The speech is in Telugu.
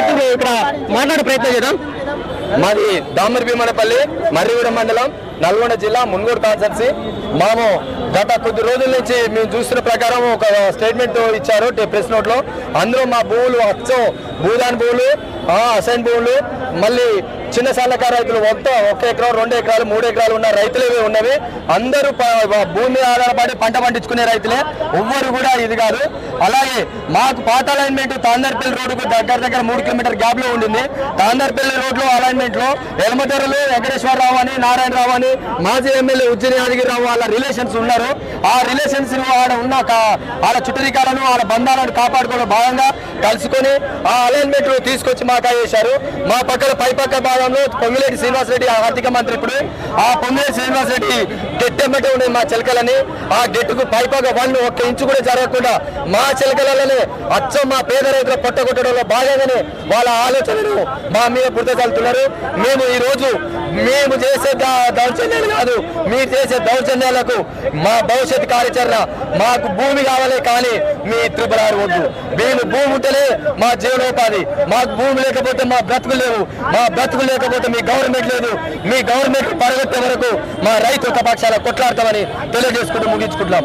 రైతులు ఇక్కడ. మాట్లాడే ప్రయత్నం చేద్దాం. మాది దామర్ భీమనపల్లి మర్రిగూడెం మండలం నల్గొండ జిల్లా మున్గోడు కాన్సెన్సీ మాము గత కొద్ది రోజుల నుంచి మేము చూస్తున్న ప్రకారం ఒక స్టేట్మెంట్ ఇచ్చారు ప్రెస్ నోట్లో. అందులో మా భూములు అచ్చం భూదాన్ భూములు అసైన్ భూములు మళ్ళీ చిన్న సన్నకారు రైతులు మొత్తం ఒక ఎకరం రెండు ఎకరాలు మూడు ఎకరాలు ఉన్న రైతులే ఉన్నవి. అందరూ భూమి ఆధారపడి పంట పండించుకునే రైతులే. ఎవ్వరు కూడా ఇది కాదు. అలాగే మాకు పాత అలైన్మెంట్ తాందర్పల్లి రోడ్డుకు దగ్గర దగ్గర మూడు కిలోమీటర్ గ్యాప్లో ఉండింది. తాందర్పల్లి రోడ్లో అలైన్మెంట్లో ఎలమదొరలు వెంకటేశ్వరరావు అని నారాయణరావు అని మాజీ ఎమ్మెల్యే ఉజ్జని యాదగిరిరావు వాళ్ళ రిలేషన్స్ ఉన్నారు. ఆ రిలేషన్స్ ఆడ ఉన్న వాళ్ళ చుట్టరికాలను వాళ్ళ బంధాలను కాపాడుకోవడం భాగంగా కలుసుకొని ఆ అలైన్మెంట్ తీసుకొచ్చి మాకు చేశారు. మా పక్కన పై పక్క కాలంలో పొంగిరెడ్డి శ్రీనివాసరెడ్డి ఆర్థిక మంత్రి ఇప్పుడు. ఆ పొంగిరెడ్డి శ్రీనివాసరెడ్డి గెట్ ఎమ్మటే ఉన్నాయి మా చిలకలని. ఆ గెట్టుకు పైపాగా వాళ్ళు వన్ ఒక్క ఇంచు కూడా జరగకుండా మా చిలకలనే అచ్చం మా పేద రైతుల పొట్టగొట్టడంలో భాగంగానే వాళ్ళ ఆలోచనలు మా మీద బురద మేము ఈ రోజు మేము చేసే దౌర్జన్యాలు కాదు మీరు చేసే దౌర్జన్యాలకు మా భవిష్యత్ కార్యాచరణ మాకు భూమి కావాలి కానీ మీ త్రిపురారు వద్దు మేము భూమి ఉంటేనే మా జీవనోపాధి మాకు భూమి లేకపోతే మా బ్రతుకు లేవు. మా బ్రతుకు లేకపోతే మీ గవర్నమెంట్ లేదు. మీ గవర్నమెంట్ పరగొట్టే వరకు మా రైతు ఒక పక్షాల కొట్లాడతామని తెలియజేసుకుంటూ ముగించుకుంటున్నాం.